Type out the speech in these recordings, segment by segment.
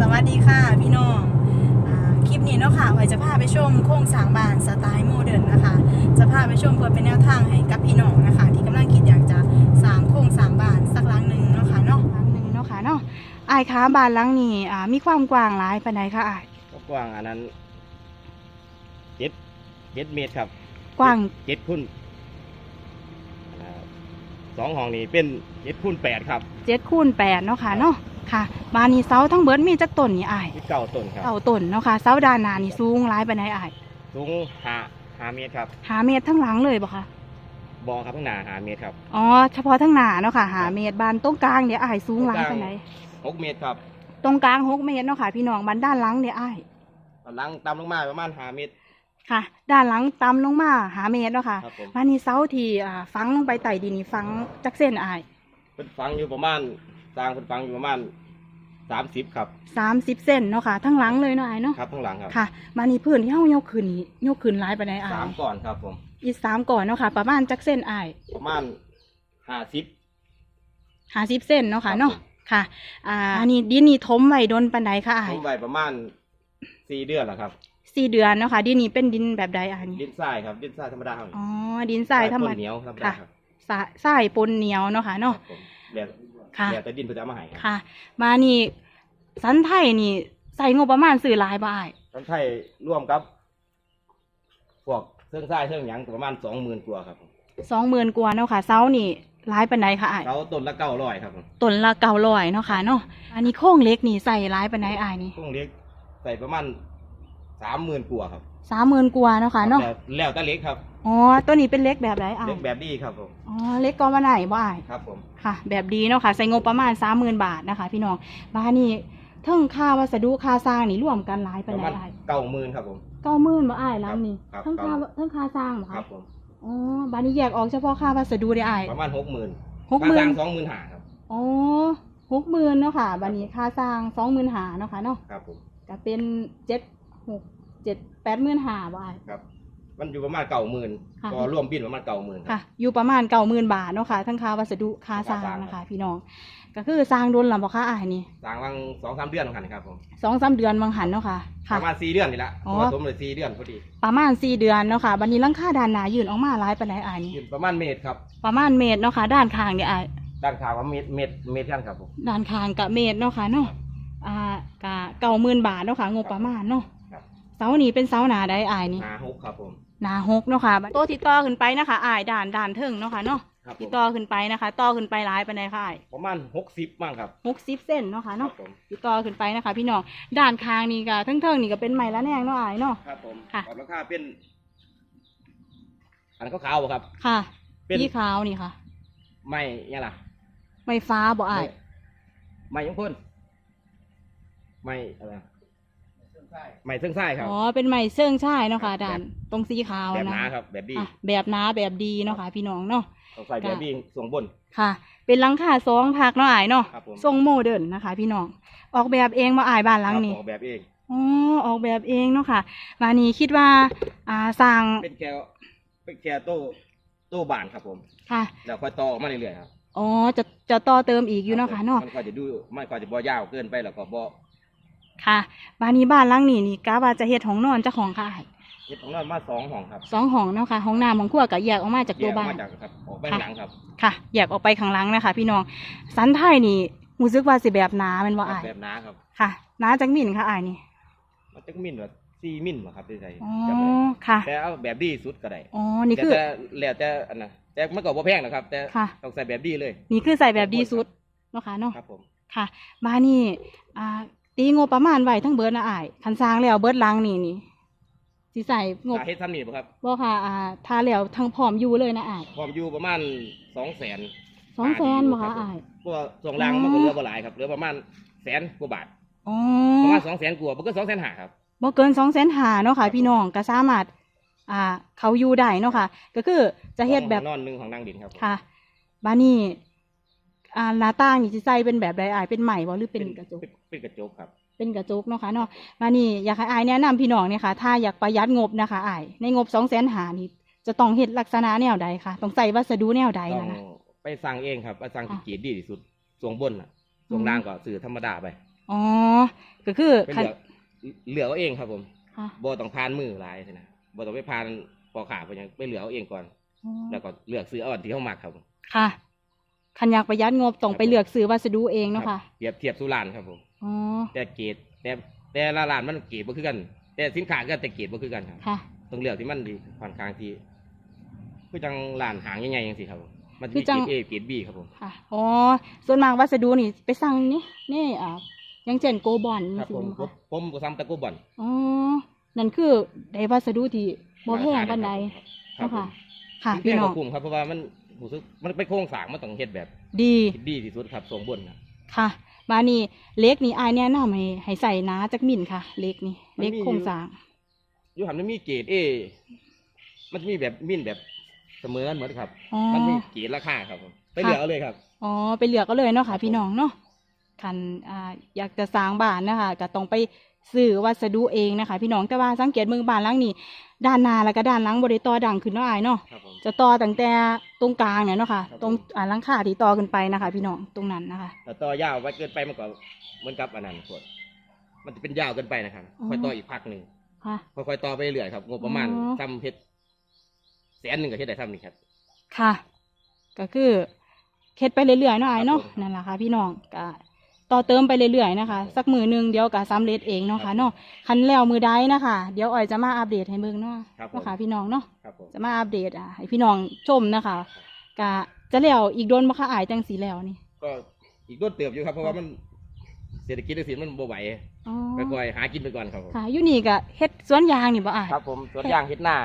สวัสดีค่ะพี่น้องอ่าคลิปนี้เนาะค่ะไว้จะพาไปชมโครงสร้างบ้านสไตล์โมเดิร์นนะคะ จะพาไปชมเพื่อเป็นแนวทางให้กับพี่น้องนะคะ ที่กำลังคิดอยากจะสร้างโครงสร้างบ้านสักหลังหนึ่งเนาะค่ะเนาะหลังหนึ่งเนาะค่ะเนาะอายค้าบ้านหลังนี้อ่ามีความกว้างหลายปานใดคะอายก็กว้างอันนั้นเจ็ดเจ็ดเมตรครับ กว้างเจ็ดคูณอ่าสองห้องนี้เป็นเจ็ดคูณแปดครับเจ็ดคูณแปดเนาะค่ะเนาะ ค่ะบ้านนี้เสาทั้งเบิดมีจักต้นนี่อายที่เก้าต้นครับเก้าต้นเนาะค่ะเสาด้านหน้านี่สูงหลายปานใดอายสูงห้าห้าเมตรครับหาเมตรทั้งหลังเลยบ่คะบอครับข้างหน้าห้าเมตรครับอ๋อเฉพาะทั้งหน้าเนาะค่ะหาเมตรบานตรงกลางเดี๋ยวอายสูงหลายปานใดหกเมตรครับ ตรงกลางหกเมตรเนาะค่ะพี่น้องบันด้านหลังเนี่ยอ้ายตอนหลังตามลงมาประมาณห้าเมตรค่ะ ด้านหลังต่ำลงมาหาเมตรเนาะค่ะครับผมมานี่เสาที่อ่าฝังลงไปใต้ดินนี่ฝังจักเส้นอ้ายเป็นฟังอยู่ประมาณสร้างเป็นฟังอยู่ประมาณ สามสิบครับสามสิบเส้นเนาะค่ะ ทั้งหลังเลยเนาะอ้ายเนาะครับข้างหลังครับค่ะมานี่พื้นที่เฮายกขึ้นนี่ยกขึ้นหลายปานใดอ้าสามยก่อนครับผม อีกสามก่อนเนาะค่ะ ประมาณจักเส้นอ้าย ประมาณห้าสิบ หาสิบเส้นเนาะค่ะครับ เนาะค่ะ อ่าอันนี้ดินนี่ถมไว้ดนปานใดคะอ้าผยมไว้ประมาณสี่เดือนแล้วครับสี่เดือนเนาะค่ะดินนี่เป็นดินแบบใดอ้ายดินี่นทรายครับดินทรายธรรมดาครับอ๋อดินทรายธรรมต้นเหนีดายวธรรมดาค่ะ ครับทรายทรายปนเหนียวเนาะค่ะเนาะครับผมแล้ว ค่ะ แล้วแต่ดินเพื่อจะเอามาให้ครับค่ะ มานี่สันไทยนี่ใส่งบประมาณซื้อหลายบ่ายทั้งไทยร่วมกับ พวกเครื่องทรายเครื่องหยังประมาณสองหมื่นกว่าครับผมสองหมื่นกว่าเนาะค่ะเสานี่หลายปานใดค่ะอ้ายเขาต้นละเก้าร้อยครับผมต้นละเก้าร้อยเนาะค่ะเนาะอันนี้โค้งเล็กนี่ใส่หลายปานใดอ้ายนี่พวกเล็กใส่ประมาณสามหมื่นกว่าครับ สามหมื่นกว่าเนาะค่ะเนาะแล้วแล้วแต่เล็กครับอ๋อตัวนี้เป็นเล็กแบบไหนอ้าเล็ยกแบบดีครับผมอ๋อเล็กก็มาไหนบ่อ้ายครับผมค่ะ แบบดีเนาะค่ะใส่งบประมาณสามหมื่นบาทนะคะ พี่น้องบ้านนี่เทั้งค่าวัสดุค่าสร้างนี่รวมกันหลายปปานระใดมาณอ้ายเก้าหมื่นครับผม เก้าหมื่นบ่อ้ายหลังนี่ครับ เทั้งค่าครับเทั้งค่าสร้างบ่ครัคะบผมอ๋อบ้านนี้แยกออกเฉพาะค่าวัสดุได้อ้ายประมาณหกหมื่นหกหมื่น สองหมื่นหาครับ อ๋อหกหมื่นเนาะค่ะบันนี้ค่าสร้างสองหมื่นหาเนาะค่ะเนาะครับผม ก็เป็นเจ็ดหก เจ็ดแปดหมื่นหาบาท ครับ มันอยู่ประมาณเก้าหมื่นค่ะ ก็รวมบินประมาณเก้าหมื่นค่ะ อยู่ประมาณเก้าหมื่นบาทเนาะค่ะ ทั้งค่าวัสดุค่าสร้างค่าสร้างนะคะพี่น้อง ก็คือสร้างโดนหรือเปล่าคะอ่ายนี่สร้างวังสองสามเดือนของกันครับผมสองสามเดือนบางหันเนาะค่ะ ปค่ะ ระมาณสี่เดือนนี่ละอ๋อผสมเลยสี่เดือนพอดีประมาณสี่เดือนเนาะค่ะบันนี้หลังค่าด้านหนายืนออกมาหลายปานใดอ่ายนี่อยู่ประมาณเมตรครับประมาณเมตรเนาะค่ะ ด้านข้างเนี่ยอ่ายด้านขาวว่าเมตรเมตรเมตรกันครับผม ด้านข้างกับเมตรเนาะค่ะเนาะ อ่ากะเก้าหมื่นบาทเนาะค่ะงบประมาณเนาะครับ เสานี้เป็นเสาหนาได้อ่ายนี่หนาหกครับผมหนาหกเนาะค่ะตัวที่ต่อขึ้นไปนะคะอ่ายด่านด่านเทิงเนาะค่ะเนาะครับผที่มต่อขึ้นไปนะคะต่อขึ้นไปหลายปานใดค่ะอ้ายประมาณหกสิบมั่งครับหกสิบเส้นเนาะค่ะครัเนาะบผมที่ต่อขึ้นไปนะคะ พี่น้องด้านคางนี่ก็เทิงๆนี่ก็เป็นไม้ละแนงเนาะอ้ายเนาะครับผมค่ะปรับราคาเป็น อันขาวๆบ่ครับ ค่ะเป็นสีขาวนี่ค่ะ ไม่เนี่ยล่ะ ไม้ฟ้าบ่อ้ายไม่ยังพ่นไม่อะไร ไม่เส้นไส้ครับ อ๋อ เป็นไม้เสื่องช่ายเนาะค่ะด่านตรงสีขาวแบบหนะนาครับ แบบดีอะแบบหนาแบบดีเนาะค่ะพี่น้องเนาะ ต้องใส่แบบดีส่งบน ค่ะ เป็นหลังคาสองพักเนาะอ้ายเนาะครับผม ทรงโมเดิร์นนะคะ พี่น้อง ออกแบบเองมาอ้ายบ้านหลังนี้ ครับออกแบบเอง อ๋อ ออกแบบเองเนาะค่ะบานนี้คิดว่า อ่าสร้างเป็นแค่เป็นแค่โต้โต้บานครับผม ค่ะ แล้วค่อยต่อออกมาเรื่อยๆครับอ๋อ จะจะต่อเติมอีกอยู่เนาะค่ะเนาะ มันก็จะดูมันก็จะบ่ยาวเกินไปแล้วก็บ่ ค่ะบานนี้บ้านหลังนี้นี่กะว่าจะเฮ็ดห้องนอนเจ้าของค่ะเฮ็ดของเรามาสองห้องครับสองห้องเนาะค่ะห้องน้ำห้องครัวก็แยกออกมาจากแยตัวกออกบ้านมาจากครับออกไปข้างหลังครับค่ะแยกออกไปข้างหลังนะคะ พี่น้องสันไทยนี่รู้สึกว่าสิแบบหนาแมันว่าอ้ายแบบหนาครับค่ะหนาจังมินค่ะอ้ายนี่มันจะมินว่าสี่มิลบ่ครับที่ใส่อ๋อจำได้ค่ะแต่เอาแบบดีสุดก็ได้อ๋อนี่คือแต่แล้วแต่อันน่ะแต่มันก็บ่แพงนะครับ แต่ค่ะ ต้องใส่แบบดีเลย นี่คือใส่แบบดีสุดเนาะค่ะเนาะ ครับผม ค่ะบ้านนี่อ่า ตีงบประมาณไว้ทั้งเบิดนะอ้ายคันสร้างแล้วเบิดหลังนี่นี่สิใส่งบถ้าเฮ็ดซ้ำนี่บ่ครับบ่ค่ะอ่าทาแล้วทั้งพร้อมอยู่เลยนะอ้ายพร้อมอยู่ประมาณ200,000สองแสนบ่คะอ้ายเพราะว่าส่งรางมันก็เหลือบ่หลายครับเหลือประมาณแสนกว่าบาทอ๋อประมาณ200,000กว่าบ่เกิน2,500ครับ บ่เกินสองแสนหาเนาะค่ะ พี่น้องก็สามารถ อ่า เขาอยู่ได้เนาะค่ะ ก็คือจะเฮ็ดแบบ ห้องนอนหนึงของนางดินครับผม ค่ะบ้านนี่ อ่าหน้าต่างนี่สิใส่เป็นแบบใดอ้ายเป็นใหม่บ่หรือเป็นกระจก เป็นเป็นกระจกครับ เป็นกระจกเนาะค่ะเนาะมานี่อยากให้อายแนะนำพี่น้องเนี่ยค่ะ ถ้าอยากประหยัดงบนะคะอาย ในงบสองแสนหานี่จะต้องเฮ็ดลักษณะแนวใดคะต้องใส่วัสดุแนวใดต้องนะนะไปสั่งเองครับไปสั่งที่ค่ะกรีดดีที่สุดส่งบนน่ะอืมส่งล่างก็ซื้อธรรมดาไปอ๋อ ก็คือไปคันเหลือเหลือเอาเองครับผมค่ะ บ่ต้องพานมือหลายสินะบ่ต้องไปพานปอขาไปหยังไปเหลือเอาเองก่อน อ๋อแล้วก็เลือกซื้อเอาอันที่เขามักครับผมค่ะ คันอยากประหยัดงบต้องไปเลือกซื้อวัสดุเองเนาะค่ะ เปรียบเทียบสุรานครับผม อ๋อ แต่เกรดแต่แต่ละร้านมันเกรดบ่คือกัน แต่สินค้าก็แต่เกรดบ่คือกันครับ ค่ะ ต้องเลือกที่มันดีค่อนข้างที่คือจังร้านหางใหญ่ๆจังซี่ครับผมมันจะคืมีอจัเกงรด A เกรด B ครับผม ค่ะ อ๋อ ส่วนมากวัสดุนี่ไปสั่งนี่นี่อ่าอยังเช่นโกบอนครับผมนี่สิผมผมก็ซ้ำตะกุบอนอ๋อ นั่นคือได้วัสดุที่บ่แพงปานใดครับเนาะผมค่ะ ค่ะถึงพี่แพงน้กองว่าคุ้มครับเพราะว่ามัน รู้สึกมันเป็นโครงสร้างมันต้องเฮ็ดแบบดีที่ดีที่สุดครับทรงบนนะค่ะบานี่เล็กนี่อายแนะนำให้ให้ใส่หนาจักมินค่ะ เล็กนี่เล็กโครงสร้างอยู่หันมันมีเกรดเอ มันจะมีแบบมินแบบเสมอกันหมดครับอ๋อมันมีเกรดราคาครับผมไปค่ะเหลือเอาเลยครับอ๋อไปเลือกก็เลยเนาะครัค่ะบพี่น้องเนาะคันอ่าอยากจะสร้างบ้านนะคะก็ต้องไป ซื้อวัสดุเองนะคะ พี่น้องแต่ว่าสังเกตเมืองบ้านหลังนี้ด้านหน้าแล้วก็ด้านหลังบริต่อดังขึ้นเนาะอายเนาะครับผม จะต่อตั้งแต่ตรงกลางเนี่ยเนาะค่ะ ครับผม ตรงอ่าหลังคาที่ต่อขึ้นไปนะคะ พี่น้องตรงนั้นนะคะ แต่ต่อยาวไปเกินไปมันก็เหมือนกับอันนั้นพวกมันจะเป็นยาวเกินไปนะครับ อ๋อ ค่อยต่ออีกพักหนึ่งค่ะ ค่อยๆต่อไปเรื่อยครับงบประมาณอ๋อซ้ำเฮ็ดแสนหนึ่งก็เฮ็ดได้ซ้ำนี่ครับ ค่ะ ก็คือเฮ็ดไปเรื่อยๆเนาะอายเนาะครับผม นั่นแหละค่ะ พี่น้องก็ ต่อเติมไปเรื่อยๆนะคะ สักมือหนึงเดี๋ยวก็สำเร็จเองเนาะครัค่ะบเนาะคันแล้วมือใดนะคะ เดี๋ยวอ้อยจะมาอัปเดตให้เบิ่งเนาะครับผม เนาะค่ะพี่น้องเนาะครับผมจะมาอัปเดตอะให้พี่น้องชมนะคะก็จะแล้วอีกโดนบ่คะอายจังสีแล้วนี่ก็อีกต้นเติบอยู่ครับ เพราะว่ามันเศรษฐกิจในสินมันบ่ไหวอ๋อค่อยๆหากินไปก่อนครับผมค่ะอยู่นี่ก็เฮ็ดสวนยางนี่บ่อาย ครับผมสวนยางเฮ็ดหน้า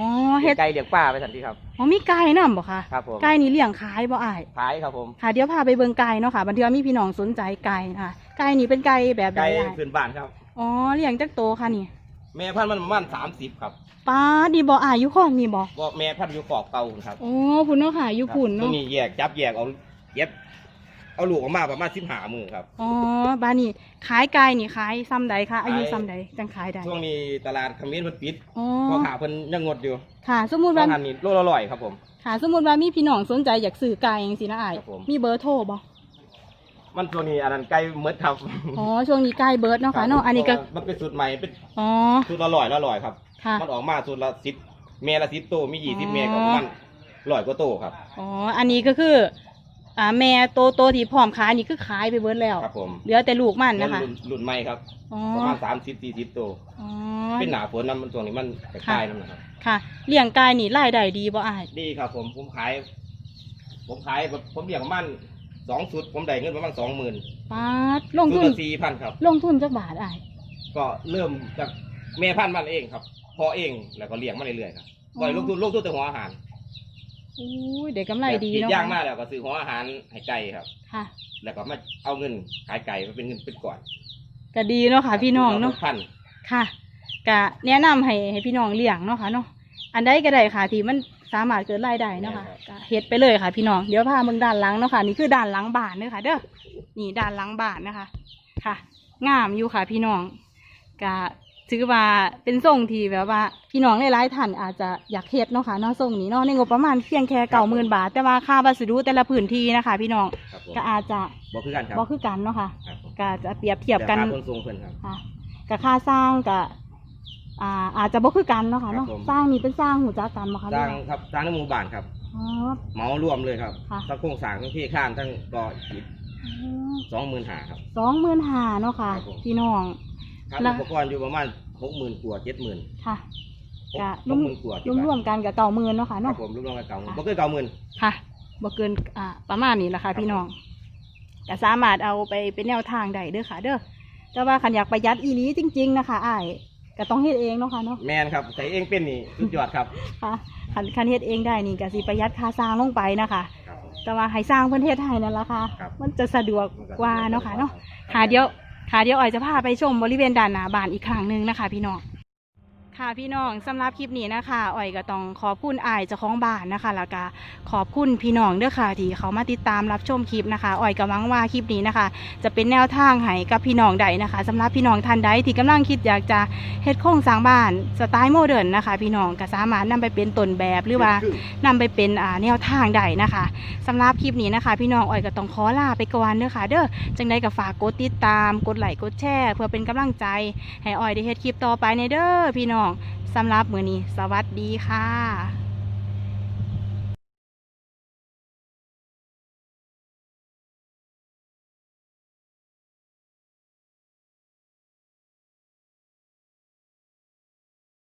อ๋อเฮ็เฮ็ดดไก่เลี้ยงปลาไปสันทีครับ อ๋อมีไก่นำบ่คะครับผมไก่นี่เลี้ยงขายบ่อายขายครับผม ค่ะเดี๋ยวพาไปเบิ่งไก่เนาะค่ะบันเทือมีพี่น้องสนใจไก่นะคะไก่นี่เป็นไก่แบบใดไก่อะพื้นบ้านครับ อ๋อเลี้ยงจักโตค่ะนี่ แม่พันธุ์มันประมาณสามสิบครับป้าดีบ่อายอยู่ข้องนี่บ่ว่าแม่พันธุ์อยู่ขอบเก่าครับโอ้พุ่นเนาะค่ะอยู่พุ่นตรเนาะงนี้แยกจับแยกเอาเย็บ เอาลูกออกมาประมาณสิบห้ามือครับ อ๋อบ้านนี่ขายไก่นี่ขายซ้ำใดคะอายุขายซ้ำใดจังขายได้ช่วงนี้ตลาดคำมิ้นมันปิดอ๋อพอขาเพิ่นยังงดอยู่ค่ะ สมมุติเพว่าราะหันนี่โลละร้อยครับผมค่ะ สมมุติว่ามีพี่น้องสนใจอยากซื้อไก่จังซี่นะอายครับผมมีเบอร์โทรบ่มันช่วงนี้อันนั้นไก่เมดครับอ๋อช่วงนี้ไก่เบิร์ดเนาะค่ะเนาะอันนี้ก็มันเป็นสูตรใหม่เป็นอ๋อสูตรละร้อยละร้อยครับค่ะมันออกมาสูตรละสิบเมละสิบโตวมียี่สิบอ๋อเมก็ประมาณร้อยกว่าโตวครับอ๋ออันนี้ก็คือ อ่าแม่โตโตที่พร้อมขายนี่คือขายไปเบิร์ดแล้ว ครับผมเหลือแต่ลูกมันนะคะ รุ่รุ่นใหม่ครับ อ๋อ ประมาณสามสิบสี่สิบโตวอ๋อ เป็นหนาฝนนะมันช่วงนี้มันกระจายนั่นนะครับ ค่ะ เลี้ยงไก่นี่รายได้ดีบ่อายดีครับผมผมขาย ผมขายแบบผมเลี้ยงประมาณสองสุด ผมได้เงินประมาณสองหมื่นป้าดลงสุดทุน ละสี่พันครับ ลงทุนจักบาทอาย ก็เริ่มจากแม่พันธุ์มันเองครับพอเองแล้วก็เลี้ยงมาเรื่อยๆครับปล่อยลงทุนลงทุนแต่หัวอาหาร อู้ยเด็กกำไรดีแบบกรีเนาะย่างมาแล้วก็ซื้อหัวอาหารให้ไก่ครับ ค่ะแล้วก็มาเอาเงินขายไก่มาเป็นเงินเป็นก่อนก็ดีเนาะค่ะ พี่น้องเนาะพันค่ะก็แนะนำให้ให้พี่น้องเลี้ยงเนาะค่ะเนาะอันใดก็ได้ค่ะที่มันสามารถเกิดรายได้เนาะค่ะก็เฮ็ดไปเลยค่ะ พี่น้องเดี๋ยวพาเบิ่งด้านหลังเนาะค่ะนี่คือด้านหลังบ้านเด้อค่ะ เด้อนี่ด้านหลังบ้านนะคะ ค่ะ งามอยู่ค่ะ พี่น้องก็ ถือว่าเป็นทรงที่แบบว่า พี่น้องหลายๆท่านอาจจะอยากเฮ็ดเนาะค่ะเนาะทรงนี้เนาะในงบประมาณเพียงแค่เก้าหมื่นบาท แต่ว่าค่าวัสดุแต่ละพื้นที่นะคะ พี่น้องครับผมก็อาจจะบอกคือกันครับบ่คือกันเนาะค่ะครับผมก็จะเปรียบเทียบกันราคาขนส่งเพิ่นครับ ค่ะกับค่าสร้างกับอ่าอาจจะบ่คือกันเนาะค่ะเนาะครับผม สร้างนี่เป็นสร้างหูจักกันบ่คะสร้างหอว่ครับสร้างในหมู่บ้านครับอ๋อ เหมารวมเลยครับค่ะ ทั้งโครงสร้างทั้งที่ข้านทั้งก่ออิฐสองหมื่นหาครับ สองหมื่นห้าเนาะค่ะ ครับผม พี่น้อง ครับแล้ว อุปกรณ์อยู่ประมาณหกหมื่นกว่าเจ็ดหมื่นค่ะ หกกะหกหมื่นกว่าที่รวมรวมๆกันกับเก่าหมื่นเนาะค่ะครัเนาะบผมรวมๆกันเก่าหมื่นค่ะ บ่เกินเก่าหมื่น ค่ะบ่เกินอ่าประมาณนี้แหละค่ะ พี่น้องก็สามารถเอาไปเป็นแนวทางได้เด้อค่ะ เด้อแต่ว่าขันอยากประหยัดอีหลีจริง ๆ นะคะอ้ายก็ต้องเฮ็ดเองเนาะค่ะเนาะแมนครับใส่เองเป็นนี่สุดยอดครับ ค่ะคันคันเฮ็ดเองได้นี่ก็สิประหยัดค่าสร้างลงไปนะคะ ครับผม แต่ว่าให้สร้างเพื่อนเทศให้นั่นละค่ะ ครับ มันจะสะดวกกว่าเนาะค่ะเนาะรับค่ะเดี๋ยว ค่ะเดี๋ยวออยจะพาไปชมบริเวณด้านหน้าบ้านอีกครั้งหนึ่งนะคะ พี่น้อง ค่ะพี่น้องสำหรับคลิปนี้นะคะอ่อยก็ต้องขอบคุณอายเจ้าของบ้านนะคะแล้วก็ขอบคุณพี่น้องเด้อค่ะที่เขามาติดตามรับชมคลิปนะคะอ่อยก็หวังว่าคลิปนี้นะคะ จะเป็นแนวทางให้กับพี่น้องใดนะคะสำหรับพี่น้องท่านใดที่กำลังคิดอยากจะเฮ็ดโครงสร้างบ้านสไตล์โมเดิร์นนะคะ พี่น้องก็สามารถนำไปเป็นต้นแบบหรือว่านำไปเป็นอ่าแนวทางใดนะคะสำหรับคลิปนี้นะคะ พี่น้องอ่อยก็ต้องขอลาไปก่อนเด้อค่ะ เด้อจังใดก็ฝากกดติดตามกดไลค์กดแชร์เพื่อเป็นกำลังใจให้อ่อยได้เฮ็ดคลิปต่อไปในเด้อพี่น้องสำหรับมื้อนี้ สวัสดีค่ะ